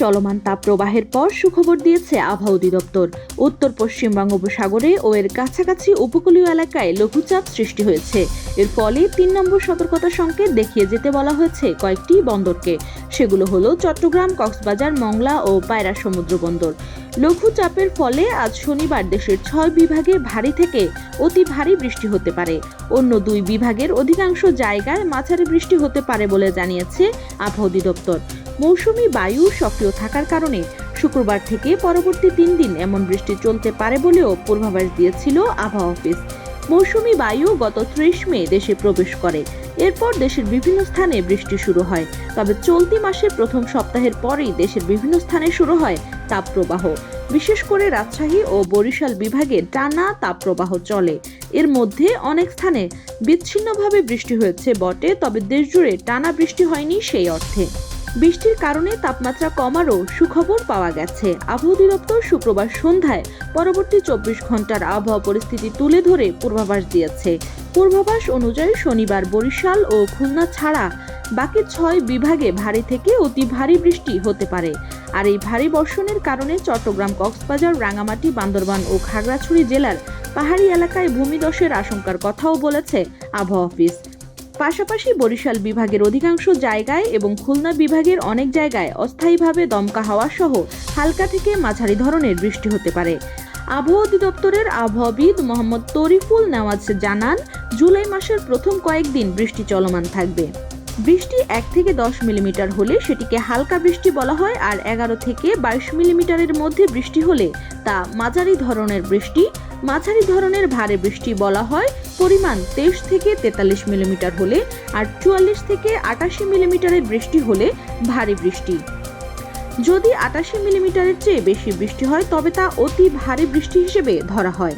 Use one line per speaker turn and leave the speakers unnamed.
চলমান তাপপ্রবাহের পর সুখবর দিয়েছে আবহাওয়া অধিদপ্তর। উত্তর পশ্চিম বঙ্গোপসাগরে ও এর কাছাকাছি উপকূলীয় এলাকায় লঘুচাপ সৃষ্টি হয়েছে। এর ফলে তিন নম্বর সতর্কতা সংকেত দেখিয়ে যেতে বলা হয়েছে কয়েকটি বন্দরকে। সেগুলো হলো চট্টগ্রাম, কক্সবাজার, মংলা ও পায়রা সমুদ্র বন্দর। লঘুচাপের ফলে আজ শনিবার দেশের ছয় বিভাগে ভারী থেকে অতি ভারী বৃষ্টি হতে পারে। অন্য দুই বিভাগের অধিকাংশ জায়গায় মাঝারি বৃষ্টি হতে পারে বলে জানিয়েছে আবহাওয়া অধিদপ্তর। মৌসুমি বায়ু সক্রিয় থাকার কারণে শুক্রবার থেকে পরবর্তী তিন দিন এমন বৃষ্টি চলতে পারে বলেও পূর্বাভাস দিয়েছিল আবহাওয়া অফিস। মৌসুমি বায়ু গত ত্রিশ মে দেশে প্রবেশ করে। এরপর দেশের বিভিন্ন স্থানে বৃষ্টি শুরু হয়। তবে চলতি মাসের প্রথম সপ্তাহের পরেই দেশের বিভিন্ন স্থানে শুরু হয় তাপপ্রবাহ। বিশেষ করে রাজশাহী ও বরিশাল বিভাগে টানা তাপপ্রবাহ চলে। এর মধ্যে অনেক স্থানে বিচ্ছিন্নভাবে বৃষ্টি হয়েছে বটে, তবে দেশজুড়ে টানা বৃষ্টি হয়নি সেই অর্থে। বৃষ্টির কারণে তাপমাত্রা কমারও সুখবর পাওয়া গেছে। আবহাওয়া অধিদপ্তর শুক্রবার সন্ধ্যায় পরবর্তী চব্বিশ ঘণ্টার আবহাওয়া পরিস্থিতি তুলে ধরে পূর্বাভাস দিয়েছে। পূর্বাভাস অনুযায়ী শনিবার বরিশাল ও খুলনা ছাড়া বাকি ছয় বিভাগে ভারী থেকে অতি ভারী বৃষ্টি হতে পারে। আর এই ভারী বর্ষণের কারণে চট্টগ্রাম, কক্সবাজার রাঙামাটি বান্দরবান ও খাগড়াছড়ি জেলার পাহাড়ি এলাকায় ভূমিধসের আশঙ্কার কথাও বলেছে আবহাওয়া অফিস। পাশাপাশি বরিশাল বিভাগের অধিকাংশ জায়গায় এবং খুলনা বিভাগের অনেক জায়গায় অস্থায়ীভাবে দমকা হাওয়া সহ হালকা থেকে মাঝারি ধরনের বৃষ্টি হতে পারে। আবহাওয়া অধিদপ্তরের আবহাওয়াবিদ মোহাম্মদ তরিফুল নেওয়াজ জানান, জুলাই মাসের প্রথম কয়েকদিন বৃষ্টি চলমান থাকবে। বৃষ্টি এক থেকে দশ মিলিমিটার হলে সেটিকে হালকা বৃষ্টি বলা হয় আর এগারো থেকে বাইশ মিলিমিটারের মধ্যে বৃষ্টি হলে তা মাঝারি ধরনের বৃষ্টি, মাঝারি ধরনের ভারী বৃষ্টি বলা হয়। পরিমাণ তেইশ থেকে তেতাল্লিশ মিলিমিটার হলে আর চুয়াল্লিশ থেকে আটাশি মিলিমিটারের বৃষ্টি হলে ভারী বৃষ্টি। যদি আটাশি মিলিমিটারের চেয়ে বেশি বৃষ্টি হয়, তবে তা অতি ভারী বৃষ্টি হিসেবে ধরা হয়।